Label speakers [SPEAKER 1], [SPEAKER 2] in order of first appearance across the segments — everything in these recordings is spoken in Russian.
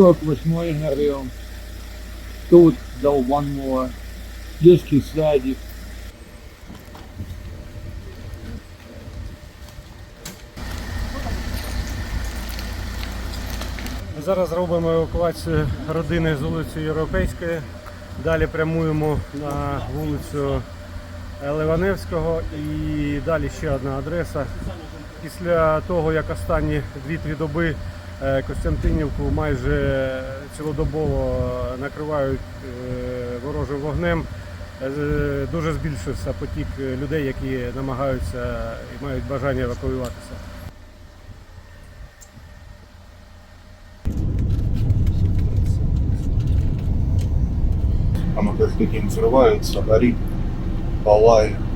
[SPEAKER 1] 48 район. Тут one more. Детский садик.
[SPEAKER 2] Зараз робимо евакуацію родини з вулиці Європейської. Далі прямуємо на вулицю Ливаневського і далі ще одна адреса. Після того, як останні 2-3 доби Костянтинівку майже цілодобово накривають е, ворожим вогнем, е, дуже збільшився потік людей, які намагаються і мають бажання евакуюватися.
[SPEAKER 3] Оно каждый день взрывается, горит, палает.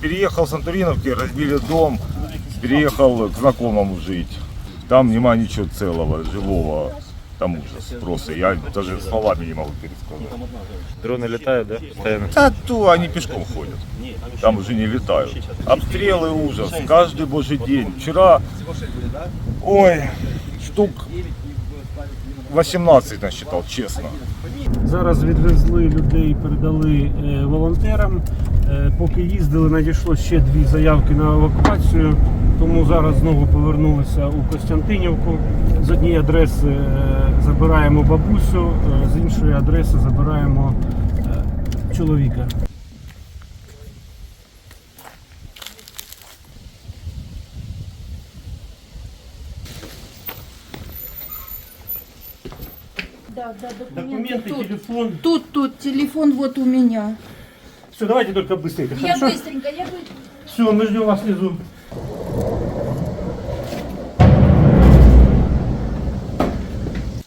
[SPEAKER 4] Переехал с Анториновки, разбили дом, переехал к знакомому жить. Там нема ничего целого, живого. Там ужас просто. Я даже словами не могу пересказать.
[SPEAKER 5] Дроны летают, да? Постоянно.
[SPEAKER 4] А то они пешком ходят. Там уже не летают. Обстрелы ужас. Каждый божий день. Вчера, ой, штук 18 насчитал, честно.
[SPEAKER 2] Зараз відвезли людей, передали е, волонтерам. Е, поки їздили, надійшло ще дві заявки на евакуацію. Тому зараз знову повернулися у Костянтинівку. З однієї адреси е, забираємо бабусю, з іншої адреси забираємо чоловіка.
[SPEAKER 6] Да, да, документы,
[SPEAKER 2] Документы,
[SPEAKER 6] тут.
[SPEAKER 2] телефон.
[SPEAKER 6] Тут, тут, телефон вот у меня.
[SPEAKER 2] Все, давайте только быстренько.
[SPEAKER 6] Я
[SPEAKER 2] хорошо?
[SPEAKER 6] быстренько, я быстренько.
[SPEAKER 2] Все, мы ждем вас внизу.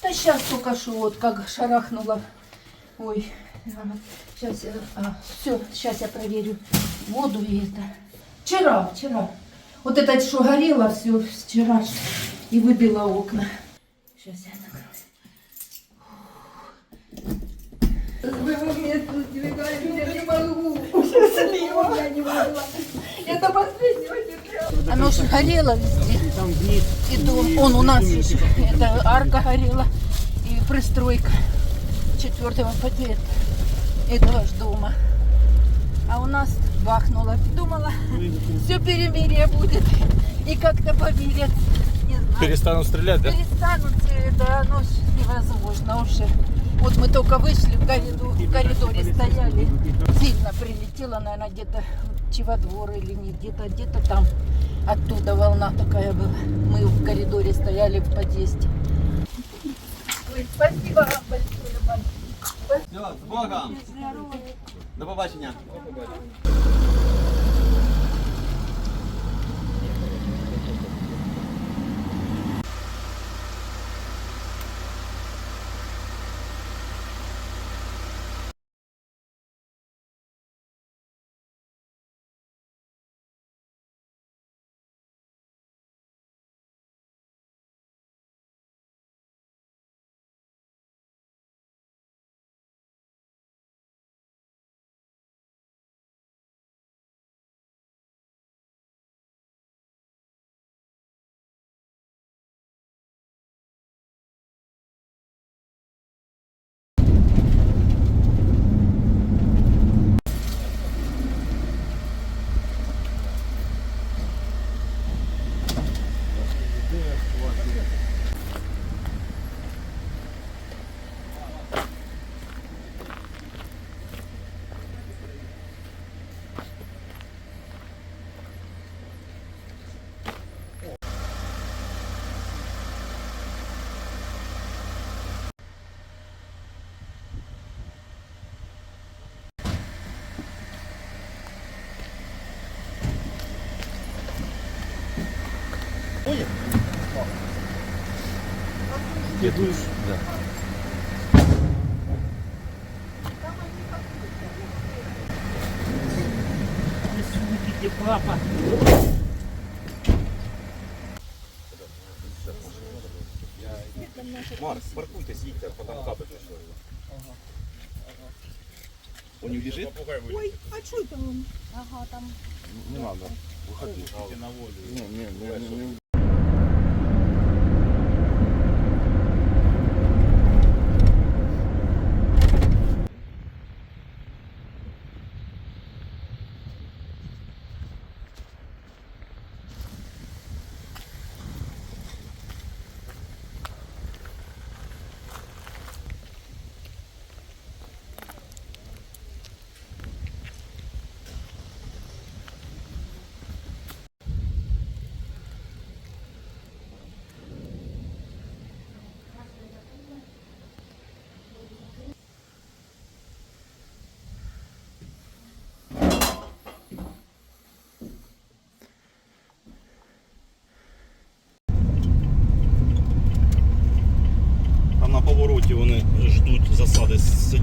[SPEAKER 6] Да сейчас только что вот как шарахнула. Ой, сейчас а, все, сейчас я проверю воду и это. Вчера, вчера. Вот это что горело все вчера и выбило окна. Сейчас я накрою. Вы мне тут двигаете, я не могу. Я не могла. Я до последнего терпела. Оно же горело везде. И дом, он у нас, есть, это арка горела и пристройка четвертого подъезда этого ж дома. А у нас бахнуло. Думала, все перемирие будет и как-то помирят. Не знаю.
[SPEAKER 5] Перестанут стрелять, да?
[SPEAKER 6] Перестанут, это оно ж невозможно уже. Вот мы только вышли в коридор, в коридоре стояли. Сильно прилетела, наверное, где-то Чиводвор или не где-то, где-то там. Оттуда волна такая была. Мы в коридоре стояли в подъезде. Спасибо вам большое.
[SPEAKER 7] Все, з Богом. До побачення.
[SPEAKER 5] Где душ? Да.
[SPEAKER 1] Дядя папа.
[SPEAKER 7] Марк, паркуйтесь, їдьте, потім капать. Он не убежит?
[SPEAKER 8] Ой, а что это он? Ага, там.
[SPEAKER 3] Не надо. Выходи. на волю. Не, не, не, не,